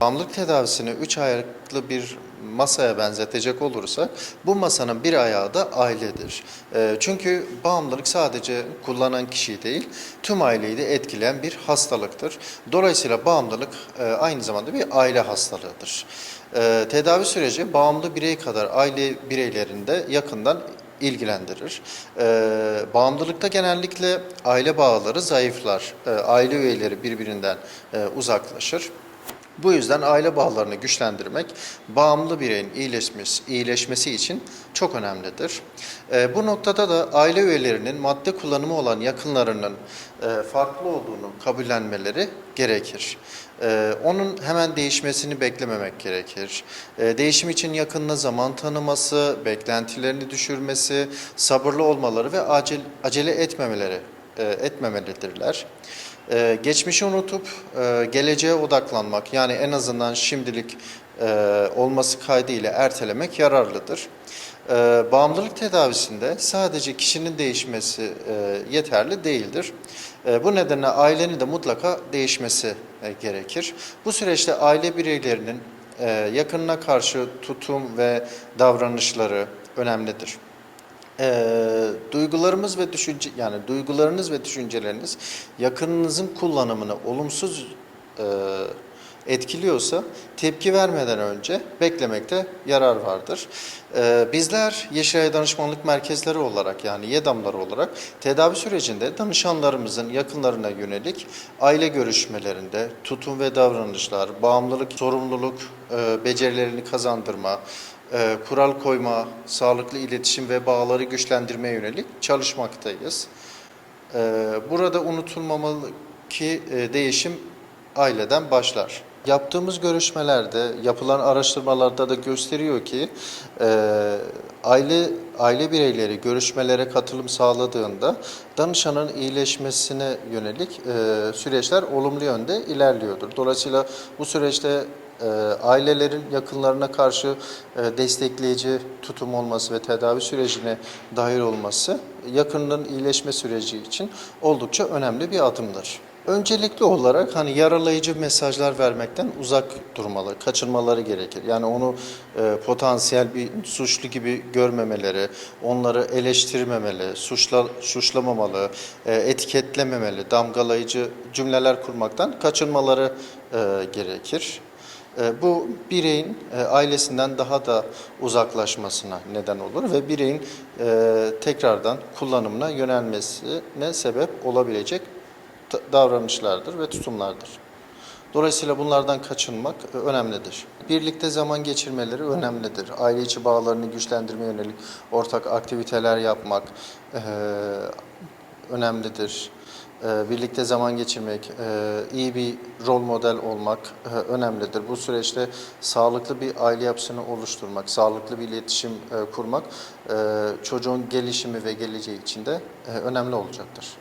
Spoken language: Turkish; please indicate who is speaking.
Speaker 1: Bağımlılık tedavisini üç ayaklı bir masaya benzetecek olursak bu masanın bir ayağı da ailedir. Ee, Çünkü bağımlılık sadece kullanan kişiyi değil tüm aileyi de etkileyen bir hastalıktır. Dolayısıyla bağımlılık e, aynı zamanda bir aile hastalığıdır. Ee, Tedavi süreci bağımlı birey kadar aile bireylerinde yakından ilgilendirir. Ee, bağımlılıkta genellikle aile bağları zayıflar. Ee, aile üyeleri birbirinden e, uzaklaşır. Bu yüzden aile bağlarını güçlendirmek bağımlı bireyin iyileşmesi, iyileşmesi için çok önemlidir. Ee, bu noktada da aile üyelerinin madde kullanımı olan yakınlarının e, farklı olduğunu kabullenmeleri gerekir. Ee, onun hemen değişmesini beklememek gerekir. Ee, değişim için yakınına zaman tanıması, beklentilerini düşürmesi, sabırlı olmaları ve acil, acele etmemeleri e, etmemelidirler. Ee, geçmişi unutup e, geleceğe odaklanmak yani en azından şimdilik e, olması kaydıyla ertelemek yararlıdır. Bağımlılık tedavisinde sadece kişinin değişmesi e, yeterli değildir. E, bu nedenle ailenin de mutlaka değişmesi e, gerekir. Bu süreçte aile bireylerinin e, yakınına karşı tutum ve davranışları önemlidir. Eee, duygularımız ve düşünce yani duygularınız ve düşünceleriniz yakınınızın kullanımını olumsuz eee, etkiliyorsa tepki vermeden önce beklemekte yarar vardır. Eee, bizler Yeşilay Danışmanlık Merkezleri olarak yani YEDAM'lar olarak tedavi sürecinde danışanlarımızın yakınlarına yönelik aile görüşmelerinde tutum ve davranışlar, bağımlılık, sorumluluk eee, becerilerini kazandırma, e, kural koyma, sağlıklı iletişim ve bağları güçlendirmeye yönelik çalışmaktayız. E, burada unutulmamalı ki e, değişim aileden başlar. Yaptığımız görüşmelerde, yapılan araştırmalarda da gösteriyor ki e, aile aile bireyleri görüşmelere katılım sağladığında danışanın iyileşmesine yönelik e, süreçler olumlu yönde ilerliyordur. Dolayısıyla bu süreçte e, ailelerin yakınlarına karşı e, destekleyici tutum olması ve tedavi sürecine dahil olması yakınının iyileşme süreci için oldukça önemli bir adımdır. Öncelikli olarak hani yaralayıcı mesajlar vermekten uzak durmaları, kaçınmaları gerekir. Yani onu e, potansiyel bir suçlu gibi görmemeleri, onları eleştirmemeli, suçla, suçlamamalı, e, etiketlememeli, damgalayıcı cümleler kurmaktan kaçınmaları e, gerekir. E, Bu bireyin e, ailesinden daha da uzaklaşmasına neden olur ve bireyin e, tekrardan kullanımına yönelmesine sebep olabilecek davranışlardır ve tutumlardır. Dolayısıyla bunlardan kaçınmak önemlidir. Birlikte zaman geçirmeleri önemlidir. Aile içi bağlarını güçlendirmeye yönelik ortak aktiviteler yapmak önemlidir. E, Birlikte zaman geçirmek, e, iyi bir rol model olmak e, önemlidir. Bu süreçte sağlıklı bir aile yapısını oluşturmak, sağlıklı bir iletişim e, kurmak çocuğun gelişimi ve geleceği için de önemli olacaktır.